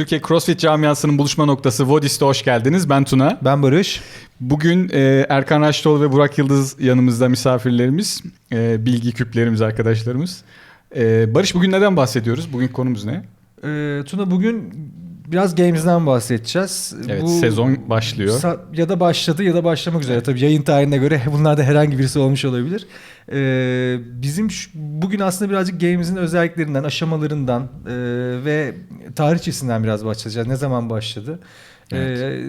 Türkiye CrossFit camiasının buluşma noktası Vodis'te hoş geldiniz. Ben Tuna. Ben Barış. Bugün e, Erkan Raştoğlu ve Burak Yıldız yanımızda misafirlerimiz. E, bilgi küplerimiz, arkadaşlarımız. E, Barış bugün neden bahsediyoruz? Bugün konumuz ne? Ee, Tuna bugün biraz Games'den bahsedeceğiz. Evet sezon başlıyor. sa- ya da başladı ya da başlamak üzere. Tabii yayın tarihine göre bunlardan herhangi birisi olmuş olabilir. Ee, bizim şu- bugün aslında birazcık Games'in özelliklerinden, aşamalarından e, ve tarihçesinden biraz başlayacağız. Ne zaman başladı? Ee,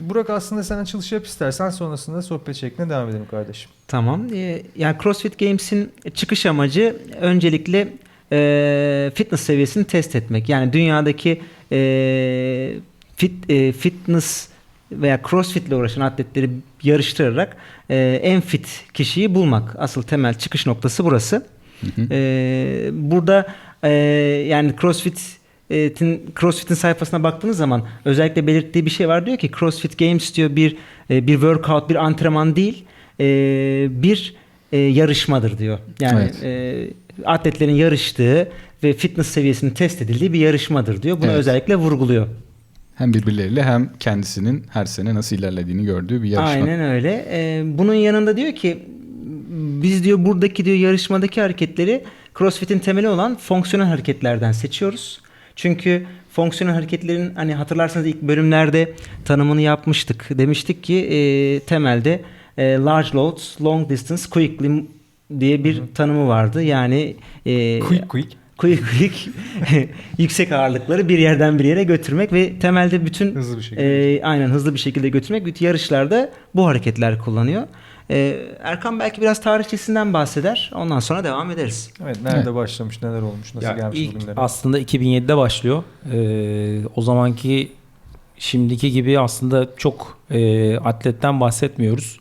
Burak aslında sen açılış yap istersen sonrasında sohbet şekline devam edelim kardeşim. Tamam. Ee, yani CrossFit Games'in çıkış amacı öncelikle e, fitness seviyesini test etmek. Yani dünyadaki e, fit e, fitness veya CrossFit ile uğraşan atletleri yarıştırarak e, en fit kişiyi bulmak. Asıl temel çıkış noktası burası. E, burada e, yani CrossFit tin- CrossFit'in sayfasına baktığınız zaman özellikle belirttiği bir şey var diyor ki CrossFit Games diyor bir e, bir workout bir antrenman değil e, bir e, yarışmadır diyor. Yani e, atletlerin yarıştığı ve fitness seviyesinin test edildiği bir yarışmadır diyor. Bunu Evet. özellikle vurguluyor. Hem birbirleriyle hem kendisinin her sene nasıl ilerlediğini gördüğü bir yarışma. Aynen öyle. Ee, bunun yanında diyor ki biz diyor buradaki diyor yarışmadaki hareketleri CrossFit'in temeli olan fonksiyonel hareketlerden seçiyoruz. Çünkü fonksiyonel hareketlerin hani hatırlarsanız ilk bölümlerde tanımını yapmıştık. Demiştik ki e, temelde e, large loads, long distance, quickly diye bir tanımı vardı. Yani e, Quick quick. Quick quick yüksek ağırlıkları bir yerden bir yere götürmek ve temelde bütün Hızlı bir şekilde. e, aynen hızlı bir şekilde götürmek bütün yarışlarda bu hareketler kullanıyor. E, Erkan belki biraz tarihçesinden bahseder. Ondan sonra devam ederiz. Evet nerede Evet. başlamış, neler olmuş, nasıl Ya gelmiş ilk bugünlere? aslında 2007'de başlıyor. Ee, o zamanki şimdiki gibi aslında çok e, atletten bahsetmiyoruz.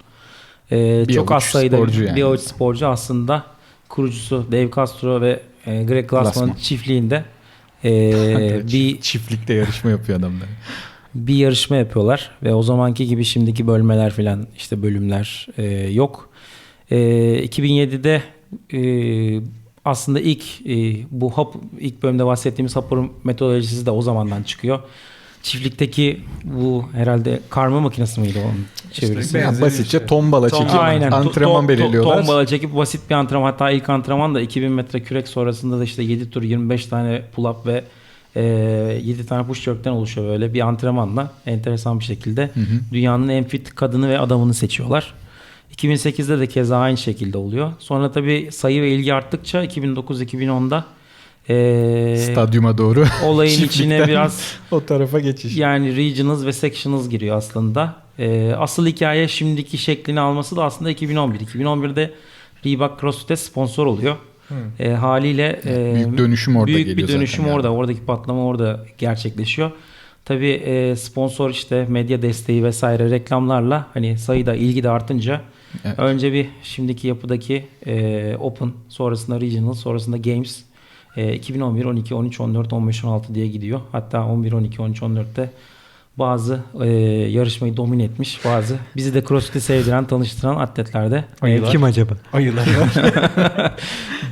Ee, Bir çok az sayıda sporcu yani. bir avuç sporcu aslında kurucusu Dave Castro ve e, Greg Glassman'ın Glassman. çiftliğinde e, bir Çiftlikte yarışma yapıyor adamlar. bir yarışma yapıyorlar ve o zamanki gibi şimdiki bölmeler filan işte bölümler e, yok. E, 2007'de e, aslında ilk e, bu hap ilk bölümde bahsettiğimiz hapur metodolojisi de o zamandan çıkıyor. Çiftlikteki bu herhalde karma makinesi miydi onun çevirisi? Yani basitçe şey. tombala çekip Aynen. antrenman To- to- belirliyorlar. Tombala çekip basit bir antrenman. Hatta ilk antrenman da 2000 metre kürek sonrasında da işte 7 tur 25 tane pull up ve e, 7 tane push jerk'ten oluşuyor böyle bir antrenmanla enteresan bir şekilde Hı hı. dünyanın en fit kadını ve adamını seçiyorlar. 2008'de de keza aynı şekilde oluyor. Sonra tabii sayı ve ilgi arttıkça 2009-2010'da e, Stadyuma doğru. olayın içine biraz o tarafa geçiş. yani regionals ve sectionals giriyor aslında. Ee, asıl hikaye şimdiki şeklini alması da aslında 2011. 2011'de Reebok CrossFit'e sponsor oluyor. Ee, haliyle e, büyük dönüşüm orada büyük geliyor bir dönüşüm orada. yani. Oradaki patlama orada gerçekleşiyor. Tabii e, sponsor işte medya desteği vesaire reklamlarla hani sayıda ilgi de artınca Evet. önce bir şimdiki yapıdaki e, Open sonrasında Regional sonrasında Games e, 2011, 12, 13, 14, 15, 16 diye gidiyor. Hatta 11, 12, 13, 14'te bazı e, yarışmayı domine etmiş bazı bizi de CrossFit'i sevdiren tanıştıran atletler de Ayılar. Kim acaba? Ayılar var.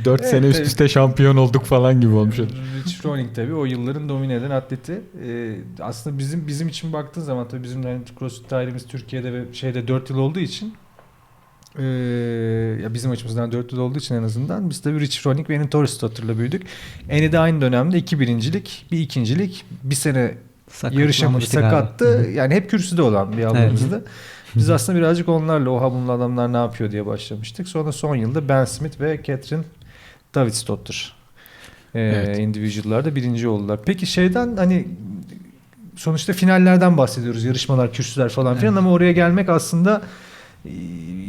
4 Evet, sene üst üste şampiyon olduk falan gibi olmuş. Rich Froning tabii o yılların domine eden atleti. Ee, aslında bizim bizim için baktığın zaman tabii bizim de hani CrossFit tarihimiz Türkiye'de ve şeyde 4 yıl olduğu için ee, ya bizim açımızdan 4 yıl olduğu için en azından biz tabii Rich Froning ve Annie Torrestor'la büyüdük. Annie de aynı dönemde iki birincilik, bir ikincilik, bir sene yarışamadı, sakattı. Yani hep kürsüde olan bir ablamızdı. Biz aslında birazcık onlarla o bunun adamlar ne yapıyor diye başlamıştık. Sonra son yılda Ben Smith ve Catherine Davidsdottir. Ee, Evet. individual'larda birinci oldular. Peki şeyden hani sonuçta finallerden bahsediyoruz. Yarışmalar, kürsüler falan filan ama oraya gelmek aslında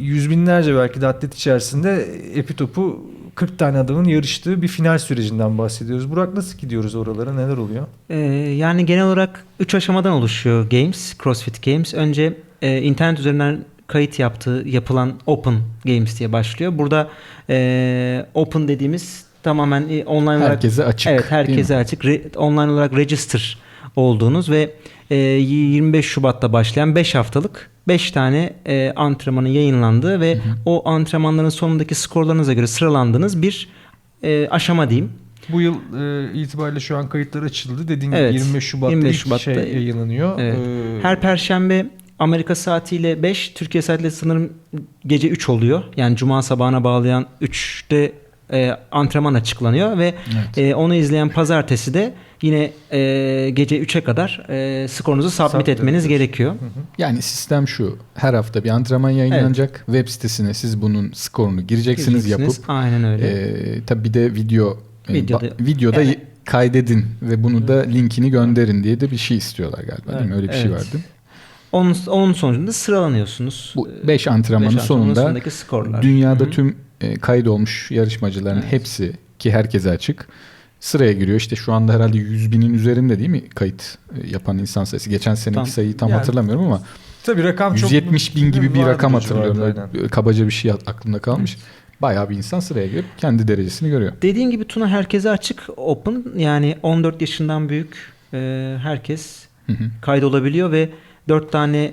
yüz binlerce belki de atlet içerisinde epitopu 40 tane adamın yarıştığı bir final sürecinden bahsediyoruz. Burak nasıl gidiyoruz oralara? Neler oluyor? Ee, yani genel olarak 3 aşamadan oluşuyor Games, CrossFit Games. Önce e, internet üzerinden kayıt yaptığı yapılan Open Games diye başlıyor. Burada e, Open dediğimiz tamamen e, online olarak Herkese açık. Evet herkese açık. Re- online olarak register olduğunuz ve e, 25 Şubat'ta başlayan 5 haftalık 5 tane e, antrenmanın yayınlandığı ve o antrenmanların sonundaki skorlarınıza göre sıralandığınız bir e, aşama diyeyim. Bu yıl e, itibariyle şu an kayıtlar açıldı. Dediğim gibi Evet, 25 Şubat'ta 25 ilk Şubat'ta şey yayınlanıyor. Evet. Ee, Her perşembe Amerika saatiyle 5, Türkiye saatiyle sanırım gece 3 oluyor. Yani cuma sabahına bağlayan 3'te e, antrenman açıklanıyor ve Evet. e, onu izleyen pazartesi de yine e, gece 3'e kadar e, skorunuzu submit Submit etmeniz ediyoruz. gerekiyor. Hı hı. Yani sistem şu. Her hafta bir antrenman yayınlanacak. Web sitesine siz bunun skorunu gireceksiniz, Gireceksiniz. yapıp. Aynen öyle. Ee, tabii bir de video e, Videoda- ba- videoda Evet. kaydedin ve bunu da linkini gönderin diye de bir şey istiyorlar galiba değil mi? Öyle bir şey Evet. vardı. Onun, onun sonucunda sıralanıyorsunuz. Bu Ee, 5 antrenmanın beş antrenmanın sonunda dünyada Hı hı. tüm e, kaydolmuş yarışmacıların Evet. hepsi ki herkese açık sıraya giriyor. İşte şu anda herhalde 100 binin üzerinde değil mi kayıt e, yapan insan sayısı? Geçen seneki Tam- sayıyı tam Yani- hatırlamıyorum ama Tabii rakam çok 170 bin gibi bir rakam hatırlıyorum. Böyle Kabaca bir şey aklımda kalmış. Bayağı bir insan sıraya girip kendi derecesini görüyor. Dediğin gibi Tuna herkese açık open yani 14 yaşından büyük e, herkes Hı hı. kaydolabiliyor ve 4 tane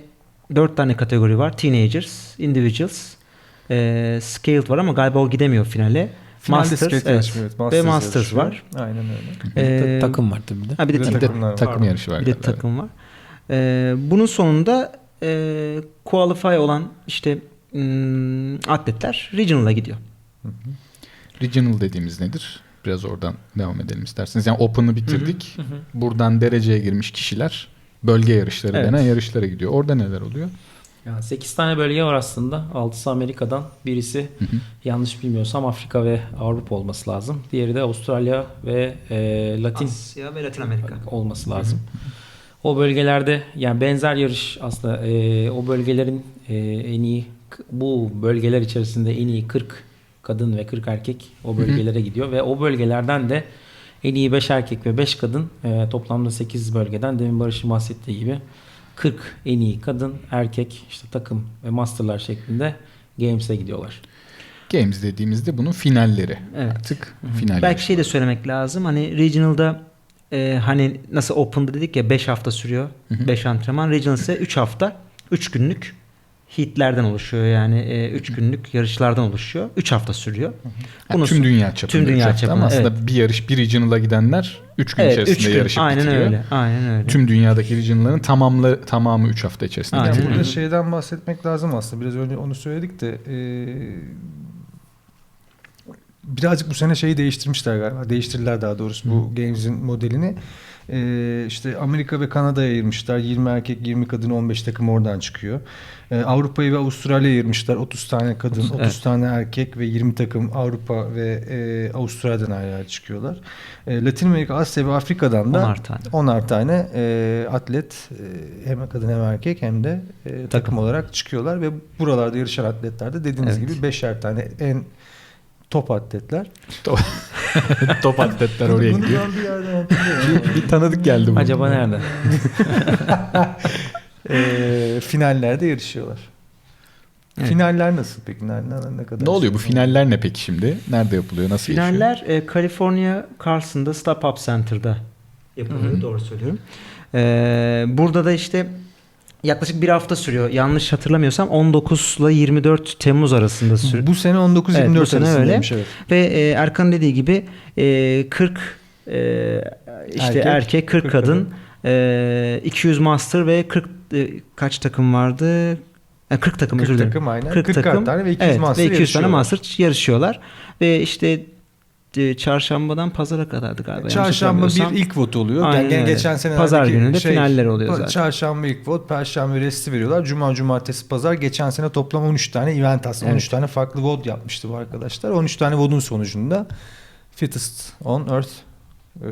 4 tane kategori var. Teenagers, Individuals, e, Scaled var ama galiba o gidemiyor finale. Finalde Masters, evet. evet. Ve Masters yarışıyor. var. Aynen öyle. Bir de Ee, takım var tabii de. Ha bir de Bir de takım, var. takım Pardon. yarışı var. bir de galiba. takım var. E, bunun sonunda e, qualify olan işte hmm, atletler regional'a gidiyor. Regional dediğimiz nedir? Biraz oradan devam edelim isterseniz. Yani Open'ı bitirdik. Buradan dereceye girmiş kişiler bölge yarışları Evet. denen yarışlara gidiyor. Orada neler oluyor? Yani 8 tane bölge var aslında. 6'sı Amerika'dan. Birisi Hı hı. yanlış bilmiyorsam Afrika ve Avrupa olması lazım. Diğeri de Avustralya ve e, Latin Asya ve Latin Amerika. olması lazım. O bölgelerde yani benzer yarış aslında e, o bölgelerin e, en iyi bu bölgeler içerisinde en iyi 40 kadın ve 40 erkek o bölgelere gidiyor ve o bölgelerden de en iyi 5 erkek ve 5 kadın e, toplamda 8 bölgeden demin Barış'ın bahsettiği gibi 40 en iyi kadın, erkek, işte takım ve masterlar şeklinde Games'e gidiyorlar. Games dediğimizde bunun finalleri. Evet. Artık final. Belki şey de söylemek lazım. Hani regional'da e, hani nasıl open'da dedik ya 5 hafta sürüyor. Hı hı. 5 antrenman. Regional ise 3 hafta. 3 günlük heatlerden oluşuyor. Yani 3 günlük yarışlardan oluşuyor. 3 hafta sürüyor. Yani Bunu- tüm dünya çapında. tüm dünya çapında, Ama aslında bir yarış bir regional'a gidenler 3 gün Evet, içerisinde 3 gün. yarışıp Aynen bitiriyor. öyle. Aynen öyle. Tüm dünyadaki regional'ların tamamları tamamı 3 hafta içerisinde Aynen. Burada şeyden bahsetmek lazım aslında. Biraz önce onu söyledik de e, birazcık bu sene şeyi değiştirmişler galiba. Değiştirdiler daha doğrusu bu Games'in modelini. E, işte Amerika ve Kanada'ya ayırmışlar. 20 erkek 20 kadın 15 takım oradan çıkıyor. E, Avrupa'yı ve Avustralya'ya ayırmışlar. 30 tane kadın 30 Evet. tane erkek ve 20 takım Avrupa ve e, Avustralya'dan ayrı çıkıyorlar. E, Latin Amerika, Asya ve Afrika'dan da 10'ar tane. 10'ar tane e, atlet e, hem kadın hem erkek hem de e, takım. olarak çıkıyorlar ve buralarda yarışan atletler de dediğiniz Evet. gibi beşer tane en top atletler. Top atletler oraya Bunu gidiyor. ben bir yerden hatırlıyorum. Bir, bir tanıdık geldi bu. Acaba nerede? e, finallerde yarışıyorlar. Evet. Finaller nasıl peki? Ne, ne, ne kadar? Ne oluyor bu finaller ne peki şimdi? Nerede yapılıyor? Nasıl geçiyor? Finaller California Carson'da Stop Up Center'da yapılıyor. Doğru söylüyorum. E, burada da işte yaklaşık bir hafta sürüyor. Yanlış hatırlamıyorsam 19 ile 24 Temmuz arasında sürüyor. Bu sene 19-24 Evet, bu sene arasındaymış, evet. Ve e, Erkan dediği gibi e, 40 e, işte Erkek, erkek, 40, 40 kadın, kadın. e, 200 master ve 40 e, kaç takım vardı? E, 40 takım 40 özür dilerim. takım aynen. 40 40 takım. tane ve 200 evet, master ve 200 tane yarışıyorlar. master yarışıyorlar. Ve işte e, çarşambadan pazara kadardı galiba. Çarşamba bir ilk vote oluyor. Aynen Yani öyle. geçen sene Pazar günü de finaller oluyor zaten. Çarşamba ilk vote, perşembe resti veriyorlar. Cuma, cumartesi, pazar. Geçen sene toplam 13 tane event aslında. Evet. 13 tane farklı vote yapmıştı bu arkadaşlar. 13 tane vote'un sonucunda fittest on earth e,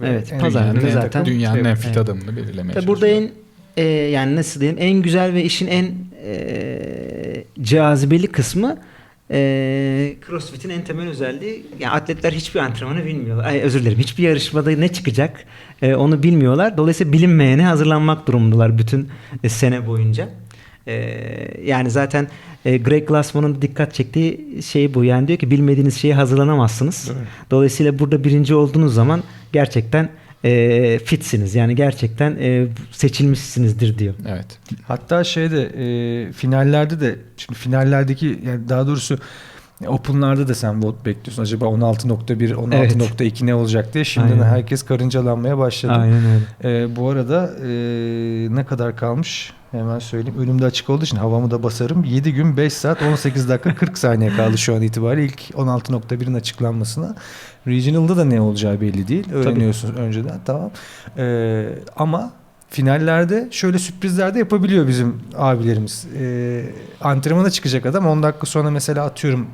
ve Evet, pazar günü en zaten. Dünyanın en Evet. fit Evet. adamını belirlemeye Tabii burada en e, yani nasıl diyeyim en güzel ve işin en e, cazibeli kısmı e, CrossFit'in en temel özelliği yani atletler hiçbir antrenmanı bilmiyorlar. Ay, özür dilerim. Hiçbir yarışmada ne çıkacak e, onu bilmiyorlar. Dolayısıyla bilinmeyene hazırlanmak durumundalar bütün e, sene boyunca. E, yani zaten e, Greg Glassman'ın dikkat çektiği şey bu. Yani diyor ki bilmediğiniz şeye hazırlanamazsınız. Dolayısıyla burada birinci olduğunuz zaman gerçekten e, fitsiniz. Yani gerçekten e, seçilmişsinizdir diyor. Evet. Hatta şeyde e, finallerde de şimdi finallerdeki yani daha doğrusu Open'larda da sen vote bekliyorsun. Acaba 16.1, 16.2 ne olacak diye. Şimdiden Aynen. herkes karıncalanmaya başladı. Aynen öyle. Ee, bu arada e, ne kadar kalmış? Hemen söyleyeyim. Önümde açık olduğu için havamı da basarım. 7 gün 5 saat 18 dakika 40 saniye kaldı şu an itibariyle ilk 16.1'in açıklanmasına. Regional'da da ne olacağı belli değil. Öğreniyorsunuz önceden tamam. Ee, ama finallerde şöyle sürprizler de yapabiliyor bizim abilerimiz. Ee, antrenmana çıkacak adam 10 dakika sonra mesela atıyorum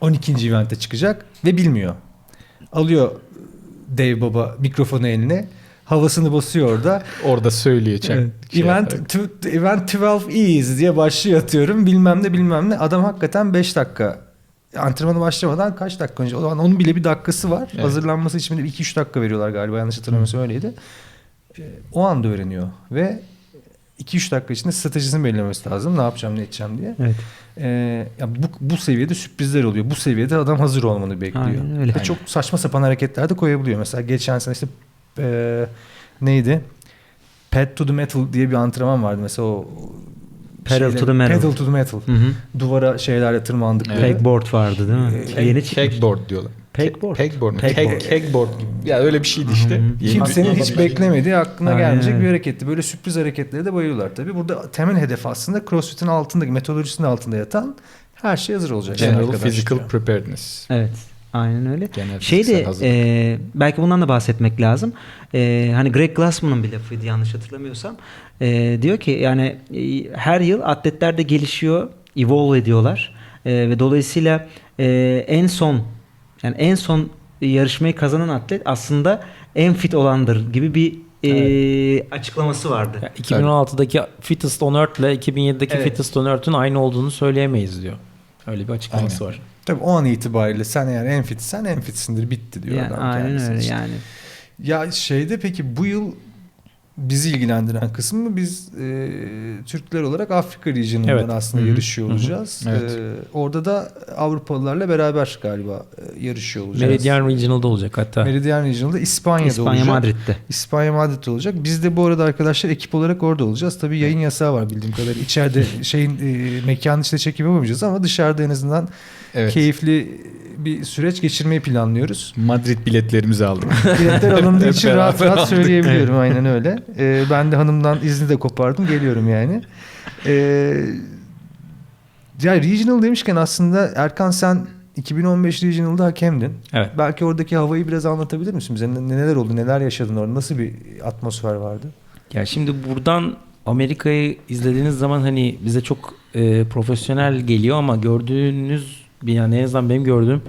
12. evente çıkacak ve bilmiyor. Alıyor dev baba mikrofonu eline havasını basıyor orada. Orada söyleyecek. Evet. şey event, tw- event 12 is diye başlıyor atıyorum. Bilmem ne bilmem ne. Adam hakikaten 5 dakika antrenmanı başlamadan kaç dakika önce? O zaman onun bile bir dakikası var. Evet. Hazırlanması için bir 2-3 dakika veriyorlar galiba. Yanlış hatırlamıyorsam öyleydi. Ee, O anda öğreniyor. Ve 2-3 dakika içinde stratejisini belirlemesi lazım. Ne yapacağım ne edeceğim diye. Evet. Ee, ya bu, bu seviyede sürprizler oluyor. Bu seviyede adam hazır olmanı bekliyor. Aynen öyle. Ve çok saçma sapan hareketler de koyabiliyor. Mesela geçen sene işte e, neydi? Pad to the Metal diye bir antrenman vardı. Mesela o Pedal to the metal. Pedal to the Metal. Hı hı. Duvara şeylerle tırmandıkları. Pegboard vardı değil mi? Ee, Yeni çıkmış. Pegboard diyorlar. Pegboard. Pegboard. mu? Pegboard. Gibi. Ya öyle bir şeydi işte. Kimsenin bir- hiç beklemediği, aklına Aynen gelmeyecek bir hareketti. Böyle sürpriz hareketlere de bayılıyorlar tabii. Burada temel hedef aslında CrossFit'in altındaki, metodolojisinin altında yatan her şey hazır olacak. General Physical diyor. Preparedness. Evet. Aynen öyle. Genel Şey de e, belki bundan da bahsetmek lazım. E, hani Greg Glassman'ın bir lafıydı yanlış hatırlamıyorsam. E, diyor ki yani e, her yıl atletler de gelişiyor, evolve ediyorlar. E, ve dolayısıyla e, en son yani en son yarışmayı kazanan atlet aslında en fit olandır gibi bir e, açıklaması vardı. Ya 2016'daki Fittest on Earth ile 2007'deki Evet. Fittest on Earth'ün aynı olduğunu söyleyemeyiz diyor. Öyle bir açıklaması Aynen. var. Tabii o an itibariyle sen eğer en fitsen en fitsindir bitti diyor Yani, adam aynen kendisi öyle için. yani. Ya şeyde peki bu yıl bizi ilgilendiren kısmı biz e, Türkler olarak Afrika regionundan Evet. aslında Hı hı. yarışıyor Hı hı. olacağız. Evet. E, orada da Avrupalılarla beraber galiba e, yarışıyor olacağız. Meridian Regional'da olacak hatta. Meridian Regional'da İspanya'da İspanya olacak. Madrid'de. İspanya Madrid'de olacak. Biz de bu arada arkadaşlar ekip olarak orada olacağız. Tabii yayın yasağı var bildiğim kadarıyla. İçeride şeyin e, mekanın içinde çekim yapamayacağız ama dışarıda en azından Evet. keyifli bir süreç geçirmeyi planlıyoruz. Madrid biletlerimizi aldım. Biletler alındığı için rahat rahat aldık. söyleyebiliyorum aynen öyle. Ee, ben de hanımdan izni de kopardım geliyorum yani. Ee, ya Regional demişken aslında Erkan sen 2015 Regional'da hakemdin. Evet. Belki oradaki havayı biraz anlatabilir misin bize? Ne- Neler oldu, neler yaşadın orada? Nasıl bir atmosfer vardı? Ya şimdi buradan Amerika'yı izlediğiniz zaman hani bize çok e, profesyonel geliyor ama gördüğünüz bir yani en azından benim gördüğüm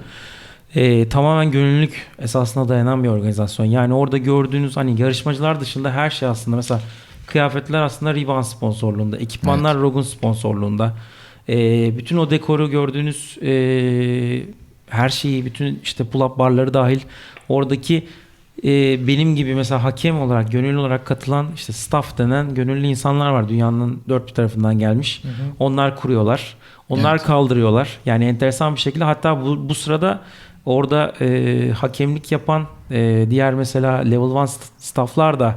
e, tamamen gönüllülük esasına dayanan bir organizasyon. Yani orada gördüğünüz hani yarışmacılar dışında her şey aslında mesela kıyafetler aslında Riban sponsorluğunda, ekipmanlar Rogun sponsorluğunda. E, bütün o dekoru gördüğünüz e, her şeyi, bütün işte pull-up barları dahil oradaki e, benim gibi mesela hakem olarak, gönüllü olarak katılan işte staff denen gönüllü insanlar var. Dünyanın dört bir tarafından gelmiş. Onlar kuruyorlar. Onlar Evet. kaldırıyorlar. Yani enteresan bir şekilde hatta bu, bu sırada orada e, hakemlik yapan e, diğer mesela level 1 st- stafflar da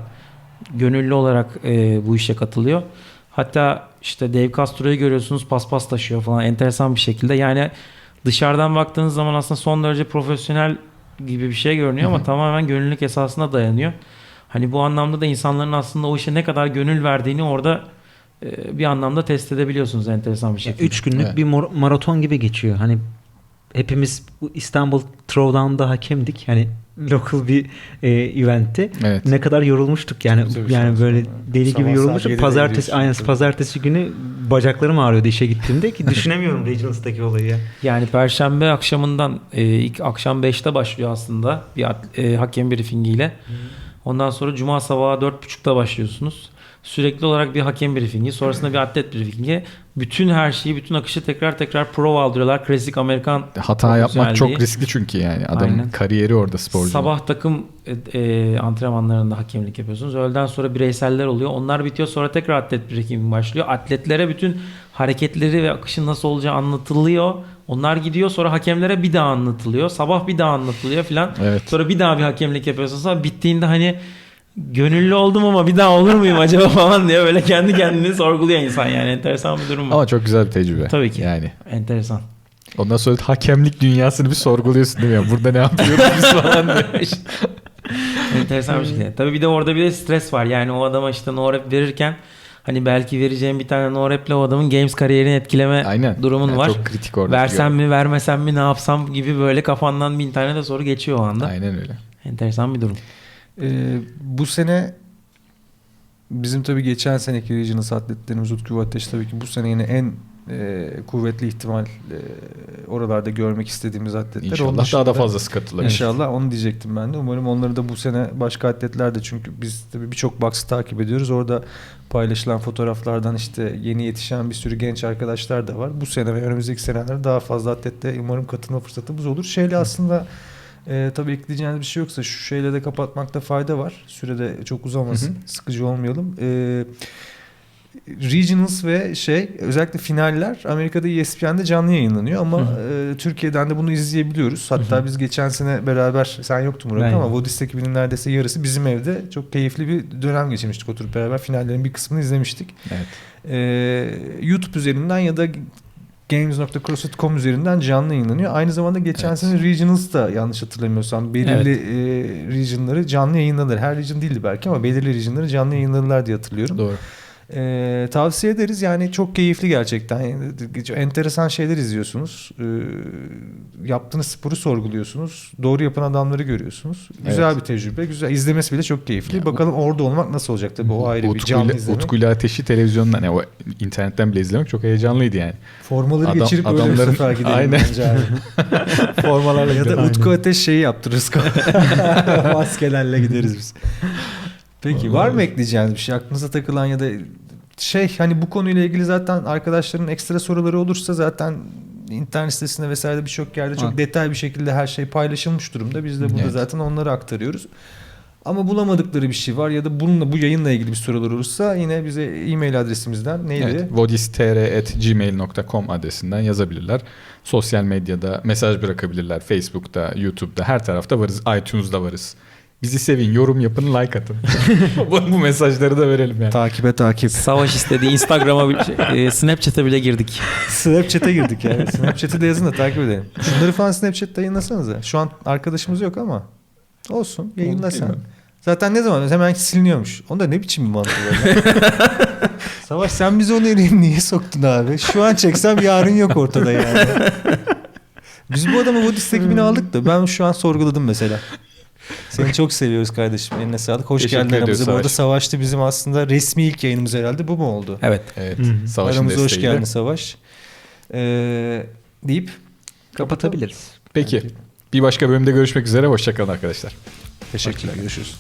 gönüllü olarak e, bu işe katılıyor. Hatta işte Dave Castro'yu görüyorsunuz paspas taşıyor falan enteresan bir şekilde. Yani dışarıdan baktığınız zaman aslında son derece profesyonel gibi bir şey görünüyor ama tamamen gönüllülük esasına dayanıyor. Hani bu anlamda da insanların aslında o işe ne kadar gönül verdiğini orada e, bir anlamda test edebiliyorsunuz enteresan bir şekilde. üç günlük Evet. bir mor- maraton gibi geçiyor. Hani hepimiz bu İstanbul Throwdown'da hakemdik. Hani local bir e, eventti. Evet. Ne kadar yorulmuştuk yani Tabii, yani böyle sonra. deli Sabah gibi yorulmuştuk. 7'de Pazartesi aynen Tabii. pazartesi günü bacaklarım ağrıyordu işe gittiğimde ki düşünemiyorum Regionals'daki olayı ya. Yani Perşembe akşamından e, ilk akşam 5'te başlıyor aslında bir e, hakem briefingiyle. Ondan sonra Cuma sabahı 4.30'da başlıyorsunuz. Sürekli olarak bir hakem briefingi, sonrasında bir atlet briefingi. Bütün her şeyi, bütün akışı tekrar tekrar prova aldırıyorlar. Klasik Amerikan Hata yapmak çok riskli çünkü yani. Adamın Aynen. kariyeri orada sporcu. Sabah takım e, e, antrenmanlarında hakemlik yapıyorsunuz. Öğleden sonra bireyseller oluyor. Onlar bitiyor sonra tekrar atlet briefing başlıyor. Atletlere bütün hareketleri ve akışın nasıl olacağı anlatılıyor. Onlar gidiyor sonra hakemlere bir daha anlatılıyor. Sabah bir daha anlatılıyor filan. Evet. Sonra bir daha bir hakemlik yapıyorsun. Sonra bittiğinde hani gönüllü oldum ama bir daha olur muyum acaba falan diye böyle kendi kendini sorguluyor insan yani. Enteresan bir durum var. Ama çok güzel bir tecrübe. Tabii ki. Yani. Enteresan. Ondan sonra hakemlik dünyasını bir sorguluyorsun değil mi? Burada ne yapıyoruz biz falan diye. Enteresan bir şekilde. Tabii bir de orada bir de stres var. Yani o adama işte no rap verirken hani belki vereceğim bir tane no rap'le o adamın games kariyerini etkileme Aynen. durumun Yani var. Çok kritik orada. Versem mi vermesem mi ne yapsam gibi böyle kafandan bin tane de soru geçiyor o anda. Aynen öyle. Enteresan bir durum. Ee, bu sene bizim tabii geçen seneki Regionals atletlerimiz Utku Ateş tabii ki bu sene yine en e, kuvvetli ihtimal e, oralarda görmek istediğimiz atletler. Onun İnşallah daha da fazlası katılır. İnşallah onu diyecektim ben de. Umarım onları da bu sene başka atletler de çünkü biz tabii birçok box'ı takip ediyoruz. Orada paylaşılan fotoğraflardan işte yeni yetişen bir sürü genç arkadaşlar da var. Bu sene ve önümüzdeki senelerde daha fazla atlette umarım katılma fırsatımız olur. Şeyle aslında e, tabii ekleyeceğiniz bir şey yoksa şu şeyle de kapatmakta fayda var. Sürede çok uzamasın. Hı hı. Sıkıcı olmayalım. E, Regionals ve şey özellikle finaller Amerika'da ESPN'de canlı yayınlanıyor ama e, Türkiye'den de bunu izleyebiliyoruz. Hatta biz geçen sene beraber sen yoktun Murat Ben ama. Vodis ekibinin neredeyse yarısı bizim evde çok keyifli bir dönem geçirmiştik oturup beraber finallerin bir kısmını izlemiştik. Evet. E, YouTube üzerinden ya da games.crossfit.com üzerinden canlı yayınlanıyor. Aynı zamanda geçen Evet. sene Regionals da yanlış hatırlamıyorsam belirli e, regionları canlı yayınladılar. Her region değildi belki ama belirli regionları canlı yayınladılar diye hatırlıyorum. Doğru. Ee, tavsiye ederiz yani çok keyifli gerçekten Yani enteresan şeyler izliyorsunuz Ee, yaptığınız sporu sorguluyorsunuz doğru yapan adamları görüyorsunuz güzel Evet. bir tecrübe güzel izlemesi bile çok keyifli Ya, bakalım orada olmak nasıl olacak tabii o ayrı bir canlı Utkuyla, izlemek Utkuyla Ateş'i televizyondan, yani o internetten bile izlemek çok heyecanlıydı yani. formaları Adam- geçirip öyle bir adamların- sefer gidelim Aynen. bence abi. Formalarla ya da. Utku Ateş şeyi yaptırırız maskelerle gideriz biz Peki var mı ekleyeceğiniz bir şey aklınıza takılan ya da şey hani bu konuyla ilgili zaten arkadaşların ekstra soruları olursa zaten internet sitesinde vesaire birçok yerde çok detay bir şekilde her şey paylaşılmış durumda. Biz de burada Evet. zaten onları aktarıyoruz. Ama bulamadıkları bir şey var ya da bununla bu yayınla ilgili bir sorular olursa yine bize e-mail adresimizden neydi? Evet, vodistr.gmail.com adresinden yazabilirler. Sosyal medyada mesaj bırakabilirler. Facebook'ta, YouTube'da her tarafta varız. iTunes'da varız. Bizi sevin, yorum yapın, like atın. bu, bu mesajları da verelim yani. Takibe takip. Savaş istediği Instagram'a, bile- e, Snapchat'a bile girdik. Snapchat'e girdik yani. Snapchat'i de yazın da takip edelim. Şunları falan Snapchat'te yayınlasanıza. Şu an arkadaşımız yok ama olsun yayınla sen. Zaten ne zaman hemen siliniyormuş. Onda ne biçim bir mantığı var? Savaş sen bizi o nereye niye soktun abi? Şu an çeksem yarın yok ortada yani. Biz bu adamı Vodis ekibine aldık da ben şu an sorguladım mesela. Seni çok seviyoruz kardeşim. Eline sağlık. Hoş Teşekkür geldin aramıza. Bu arada Savaş. Savaş'tı bizim aslında resmi ilk yayınımız herhalde. Bu mu oldu? Evet. Evet, Hı hı. savaşın Aramıza hoş desteğiyle. geldin Savaş. Ee, deyip Kapatabiliriz. Peki, bir başka bölümde görüşmek üzere. Hoşçakalın arkadaşlar. teşekkürler. Görüşürüz.